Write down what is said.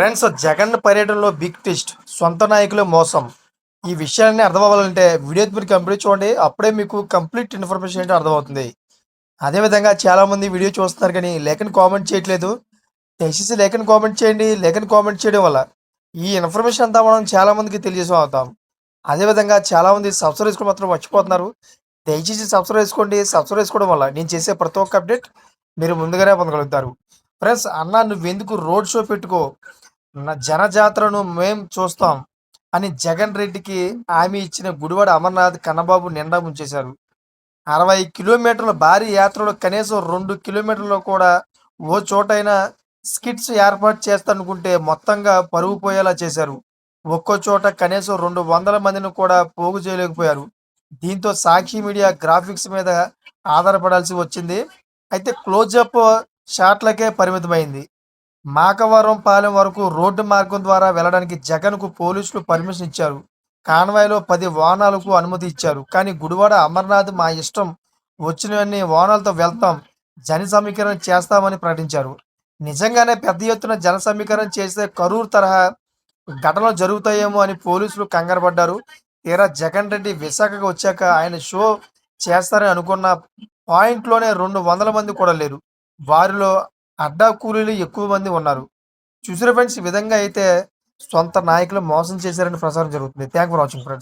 Friends Jagan పర్యటనలో big twist సొంత నాయకులు మోసం. ఈ విషయాన్ని అర్థమవ్వాలంటే వీడియో మీరు కంప్లీట్ చూడండి. అప్పుడే మీకు కంప్లీట్ ఇన్ఫర్మేషన్ ఏంటో అర్థమవుతుంది. అదేవిధంగా చాలామంది వీడియో చూస్తున్నారు కానీ లేఖను కామెంట్ చేయట్లేదు. దయచేసి లేఖను కామెంట్ చేయండి. లేఖను కామెంట్ చేయడం వల్ల ఈ ఇన్ఫర్మేషన్ అంతా మనం చాలామందికి తెలియజేసి అవుతాం. అదేవిధంగా చాలామంది సబ్స్క్రైబ్ చేసుకోవడం మాత్రం మర్చిపోతున్నారు. దయచేసి సబ్స్క్రైబ్ చేసుకోండి. సబ్స్క్రైబ్ చేసుకోవడం వల్ల నేను చేసే ప్రతి ఒక్క అప్డేట్ మీరు ముందుగానే పొందగలుగుతారు. ఫ్రెండ్స్ అన్న నువ్వెందుకు రోడ్ షో పెట్టుకో? జనజాతరను మేం చూస్తాం అని జగన్ రెడ్డికి హామీ ఇచ్చిన గుడివాడ అమర్నాథ్ కన్నబాబు నిండా ముంచేశారు. అరవై కిలోమీటర్ల భారీ యాత్రలో కనీసం రెండు కిలోమీటర్లు కూడా ఓ చోటైనా స్కిట్స్ ఏర్పాటు చేస్తానుకుంటే మొత్తంగా పరుగు పోయేలా చేశారు. ఒక్కో చోట కనీసం రెండు వందల మందిని కూడా పోగు చేయలేకపోయారు. దీంతో సాక్షి మీడియా గ్రాఫిక్స్ మీద ఆధారపడాల్సి వచ్చింది. అయితే క్లోజప్ షాట్లకే పరిమితమైంది. మాకవరం పాలెం వరకు రోడ్డు మార్గం ద్వారా వెళ్ళడానికి జగన్కు పోలీసులు పర్మిషన్ ఇచ్చారు. కాన్వాయ్లో పది వాహనాలకు అనుమతి ఇచ్చారు. కానీ గుడివాడ అమర్నాథ్ మా ఇష్టం. వచ్చినవన్నీ వాహనాలతో వెళ్తాం. జన సమీకరణ చేస్తామని ప్రకటించారు. నిజంగానే పెద్ద ఎత్తున జన సమీకరణ చేస్తే కరూరు తరహా ఘటనలు జరుగుతాయేమో అని పోలీసులు కంగారపడ్డారు తీరా జగన్ రెడ్డి విశాఖకు వచ్చాక ఆయన షో చేస్తారని అనుకున్న పాయింట్లోనే రెండు వందల మంది కూడా లేరు. వారిలో అడ్డా కూలీలు ఎక్కువ మంది ఉన్నారు. చూసిన ఫ్రెండ్స్ ఈ విధంగా అయితే సొంత నాయకులు మోసం చేశారని ప్రచారం జరుగుతుంది. Thank for watching friends